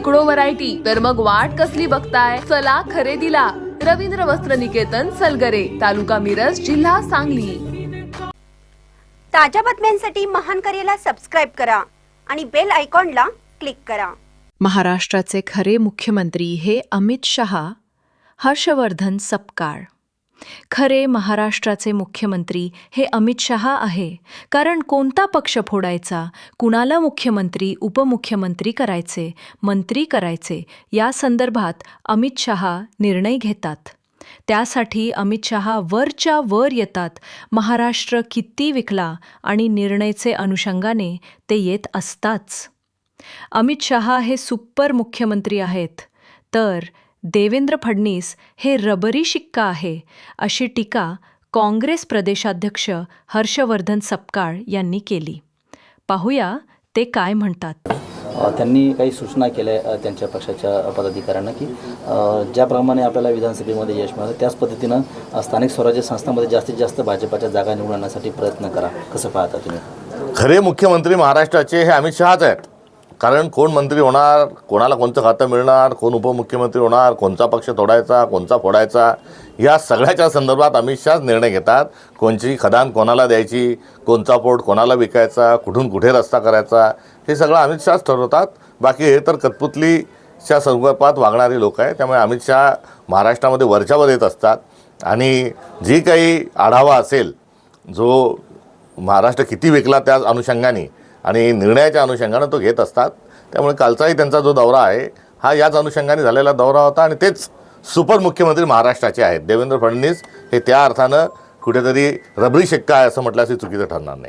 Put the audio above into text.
शेकडो व्हरायटी तर मग वाट कसली बघताय? चला खरेदीला. रवींद्र वस्त्र निकेतन सलगरे तालुका मिरज जिल्हा सांगली. ताज्या बातम्यांसाठी महान करेला सबस्क्राईब करा आणि बेल आयकॉनला क्लिक करा. महाराष्ट्राचे खरे मुख्यमंत्री हे अमित शहा. हर्षवर्धन सपकाळ. खरे महाराष्ट्राचे मुख्यमंत्री हे अमित शहा आहे. कारण कोणता पक्ष फोडायचा? कुणाला मुख्यमंत्री उपमुख्यमंत्री करायचे? मंत्री करायचे? या संदर्भात अमित शहा निर्णय घेतात. त्यासाठी अमित शहा वरच्या वर येतात. महाराष्ट्र किती विकला आणि निर्णयचे अनुषंगाने ते येत असताच. अमित शहा हे सुपर मुख्यमंत्री आहेत. तर देवेंद्र फडणीस हे रबरी शिक्का आहे अशी टीका काँग्रेस प्रदेशाध्यक्ष हर्षवर्धन सपकाळ यांनी केली. पाहूया ते काय म्हणतात. त्यांनी काही सूचना केल्या त्यांच्या पक्षाच्या पदाधिकाऱ्यांना की ज्याप्रमाणे आपल्याला विधानसभेमध्ये यश मिळालं त्याच पद्धतीनं स्थानिक स्वराज्य संस्थांमध्ये जास्तीत जास्त भाजपाच्या जागा निवडून आणण्यासाठी प्रयत्न करा. कसं पाहता तुम्ही? खरे मुख्यमंत्री महाराष्ट्राचे हे अमित शहाच आहेत. कारण कोण मंत्री होणार कोणाला कोणतं खातं मिळणार कोण उपमुख्यमंत्री होणार कोणता पक्ष तोडायचा कोणता फोडायचा या सगळ्याच्या संदर्भात अमित शहाच निर्णय घेतात. कोणची खदान कोणाला द्यायची कोणचा पोट कोणाला विकायचा कुठून कुठे रस्ता करायचा हे सगळं अमित शहाच ठरवतात. बाकी हे तर कठपुतलीच्या स्वरूपात वागणारी लोक आहे त्यामुळे अमित शहा महाराष्ट्रामध्ये वरच्यावर येत असतात. आणि जी काही आढावा असेल जो महाराष्ट्र किती विकला त्या अनुषंगाने आणि निर्णयाच्या अनुषंगानं तो घेत असतात. त्यामुळे कालचाही त्यांचा जो दौरा आहे हा याच अनुषंगाने झालेला दौरा होता आणि तेच सुपर मुख्यमंत्री महाराष्ट्राचे आहेत. देवेंद्र फडणवीस हे त्या अर्थानं कुठेतरी रबरी शिक्का आहे असं म्हटल्यास चुकीचं ठरणार नाही.